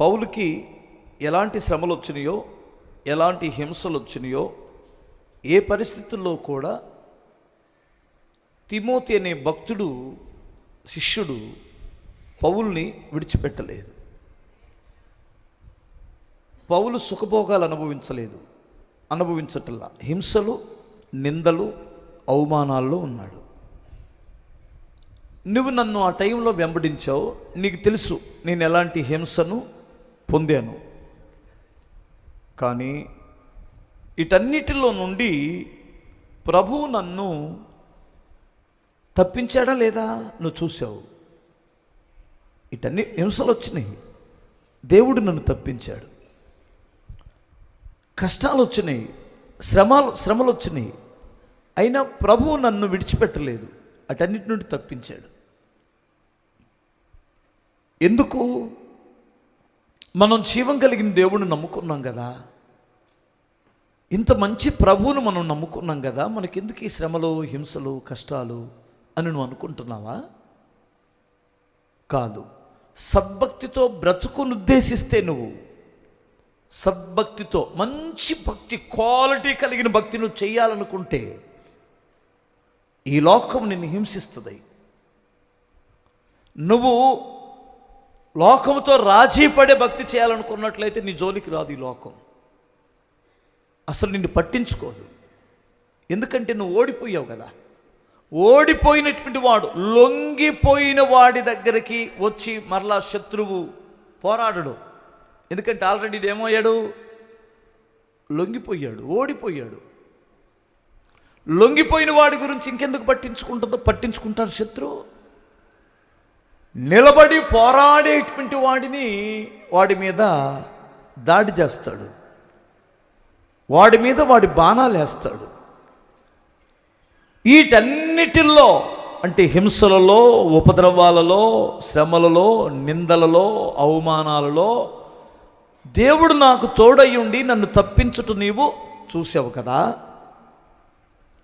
పౌలుకి ఎలాంటి శ్రమలు వచ్చినాయో ఎలాంటి హింసలు వచ్చినాయో ఏ పరిస్థితుల్లో కూడా తిమోతి అనే భక్తుడు శిష్యుడు పౌల్ని విడిచిపెట్టలేదు. పౌలు సుఖభోగాలు అనుభవించలేదు. అనుభవించటల్లా. హింసలు నిందలు అవమానాల్లో ఉన్నాడు. నువ్వు నన్ను ఆ టైంలో వెంబడించావు. నీకు తెలుసు నేను ఎలాంటి హింసను పొందాను. కానీ వీటన్నిటిలో నుండి ప్రభువు నన్ను తప్పించాడా లేదా నువ్వు చూసావు ఇటన్ని హింసలు వచ్చినాయి. దేవుడు నన్ను తప్పించాడు. కష్టాలు వచ్చినాయి. శ్రమలు శ్రమలు వచ్చినాయి. అయినా ప్రభువు నన్ను విడిచిపెట్టలేదు. అటన్నిటి నుండి తప్పించాడు. ఎందుకు? మనం జీవం కలిగిన దేవుడిని నమ్ముకున్నాం కదా. ఇంత మంచి ప్రభువును మనం నమ్ముకున్నాం కదా మనకెందుకు ఈ శ్రమలు హింసలు కష్టాలు అని నువ్వు అనుకుంటున్నావా? కాదు. సద్భక్తితో బ్రతుకును ఉద్దేశిస్తే నువ్వు సద్భక్తితో మంచి భక్తి క్వాలిటీ కలిగిన భక్తి నువ్వు చేయాలనుకుంటే ఈ లోకం నిన్ను హింసిస్తుంది. నువ్వు లోకంతో రాజీ పడే భక్తి చేయాలనుకున్నట్లయితే నీ జోలికి రాదు ఈ లోకం. అసలు నిన్ను పట్టించుకోదు. ఎందుకంటే నువ్వు ఓడిపోయావు కదా. ఓడిపోయినటువంటి వాడు లొంగిపోయిన వాడి దగ్గరికి వచ్చి మరలా శత్రువు పోరాడడు. ఎందుకంటే ఆల్రెడీ ఏమయ్యాడు లొంగిపోయాడు ఓడిపోయాడు. లొంగిపోయిన వాడి గురించి ఇంకెందుకు పట్టించుకుంటుందో? పట్టించుకుంటాడు శత్రువు. నిలబడి పోరాడేటువంటి వాడిని వాడి మీద దాడి చేస్తాడు. వాడి మీద వాడి బాణాలు వేస్తాడు. వీటన్నిటిల్లో అంటే హింసలలో ఉపద్రవాలలో శ్రమలలో నిందలలో అవమానాలలో దేవుడు నాకు తోడయ్యుండి నన్ను తప్పించుట నీవు చూసావు కదా.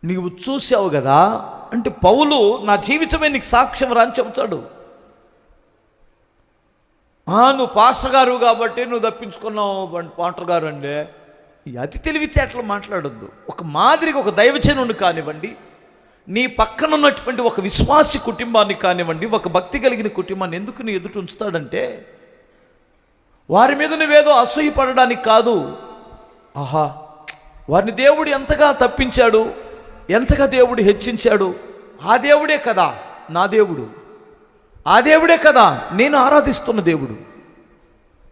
నీవు చూసావు కదా. అంటే పౌలు నా జీవితమే నీకు సాక్ష్యం రాని చెబుతాడు. నువ్వు పాస్టర్ గారు కాబట్టి నువ్వు తప్పించుకున్నావు పాంటర్ గారు అండి అతి తెలివితే అట్లా మాట్లాడొద్దు. ఒక మాదిరిగా ఒక దైవజనుని కానివ్వండి నీ పక్కన ఉన్నటువంటి ఒక విశ్వాసి కుటుంబాన్ని కానివ్వండి ఒక భక్తి కలిగిన కుటుంబాన్ని ఎందుకు నీ ఎదుట ఉంచుతాడంటే వారి మీద నువ్వేదో అసూయపడడానికి కాదు. ఆహా వారిని దేవుడు ఎంతగా తప్పించాడు ఎంతగా దేవుడు హెచ్చించాడు ఆ దేవుడే కదా నా దేవుడు. ఆ దేవుడే కదా నేను ఆరాధిస్తున్న దేవుడు.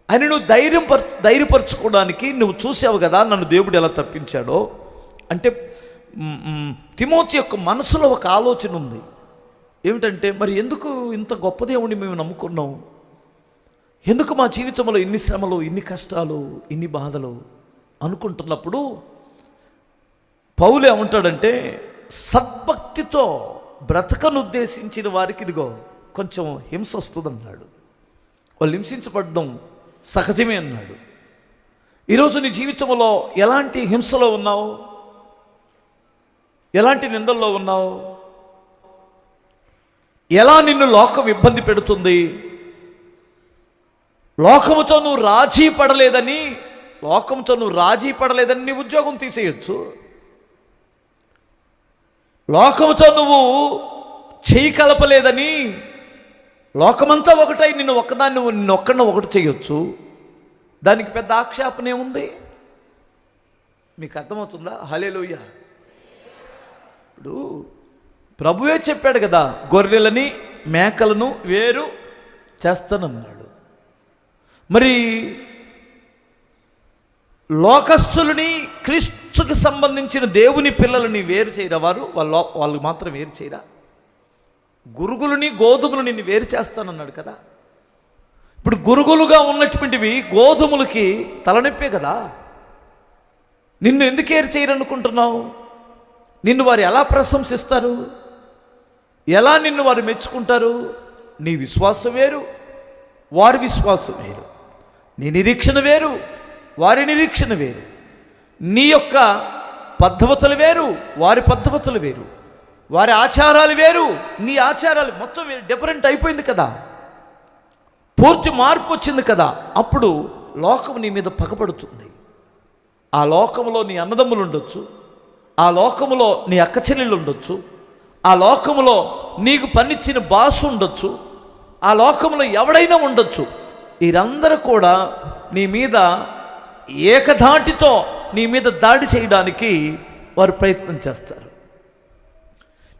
అని నువ్వు ధైర్యం పర్ ధైర్యపరచుకోవడానికి నువ్వు చూసావు కదా నన్ను దేవుడు ఎలా తప్పించాడో. అంటే తిమోతి యొక్క మనసులో ఒక ఆలోచన ఉంది. ఏమిటంటే మరి ఎందుకు ఇంత గొప్ప దేవుడిని మేము నమ్ముకున్నాం? ఎందుకు మా జీవితంలో ఇన్ని శ్రమలు ఇన్ని కష్టాలు ఇన్ని బాధలు అనుకుంటున్నప్పుడు పౌలు ఏమంటాడంటే సద్భక్తితో బ్రతకను ఉద్దేశించిన వారికి ఇదిగో కొంచెం హింస వస్తుంది అన్నాడు వాళ్ళు హింసించబడడం సహజమే అన్నాడు. ఈరోజు నీ జీవితంలో ఎలాంటి హింసలో ఉన్నావు? ఎలాంటి నిందల్లో ఉన్నావు? ఎలా నిన్ను లోకం ఇబ్బంది పెడుతుంది? లోకముతో నువ్వు రాజీ పడలేదని లోకంతో నువ్వు రాజీ పడలేదని నీ ఉద్యోగం తీసేయొచ్చు. లోకముతో నువ్వు చేయి కలపలేదని లోకమంతా ఒకటై నిన్ను ఒక్కదాన్ని నిన్ను ఒక్కడిని ఒకటి చేయొచ్చు. దానికి పెద్ద ఆక్షేపణ ఏముంది? మీకు అర్థమవుతుందా? హలేలోయ ఇప్పుడు ప్రభువే చెప్పాడు కదా గొర్రెలని మేకలను వేరు చేస్తానన్నాడు. మరి లోకస్తులని క్రీస్తుకి సంబంధించిన దేవుని పిల్లలని వేరు చేయరా వారు? వాళ్ళ వాళ్ళు మాత్రం వేరు చేయరా? గురుగులని గోధుమలు నిన్ను వేరు చేస్తానన్నాడు కదా. ఇప్పుడు గురుగులుగా ఉన్నటువంటివి గోధుమలకి తలనొప్పే కదా. నిన్ను ఎందుకు ఏరు చేయరనుకుంటున్నావు? నిన్ను వారు ఎలా ప్రశంసిస్తారు? ఎలా నిన్ను వారు మెచ్చుకుంటారు? నీ విశ్వాసం వేరు వారి విశ్వాసం వేరు. నీ నిరీక్షణ వేరు వారి నిరీక్షణ వేరు. నీ యొక్క పద్ధతులు వేరు వారి పద్ధతులు వేరు. వారి ఆచారాలు వేరు నీ ఆచారాలు మొత్తం డిఫరెంట్ అయిపోయింది కదా. పూర్తి మార్పు వచ్చింది కదా. అప్పుడు లోకం నీ మీద పగపడుతుంది. ఆ లోకములో నీ అన్నదమ్ములు ఉండొచ్చు ఆ లోకములో నీ అక్క ఉండొచ్చు ఆ లోకములో నీకు పనిచ్చిన బాసు ఉండొచ్చు ఆ లోకంలో ఎవడైనా ఉండొచ్చు. వీరందరూ కూడా నీ మీద ఏకధాటితో నీ మీద దాడి చేయడానికి వారు ప్రయత్నం చేస్తారు.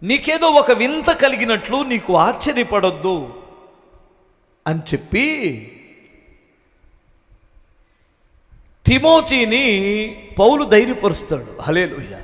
నీకేదో ఒక వింత కలిగినట్లు నీకు ఆశ్చర్యపడొద్దు అని చెప్పి తిమోతిని పౌలు ధైర్యపరుస్తాడు. హలేలుయ్య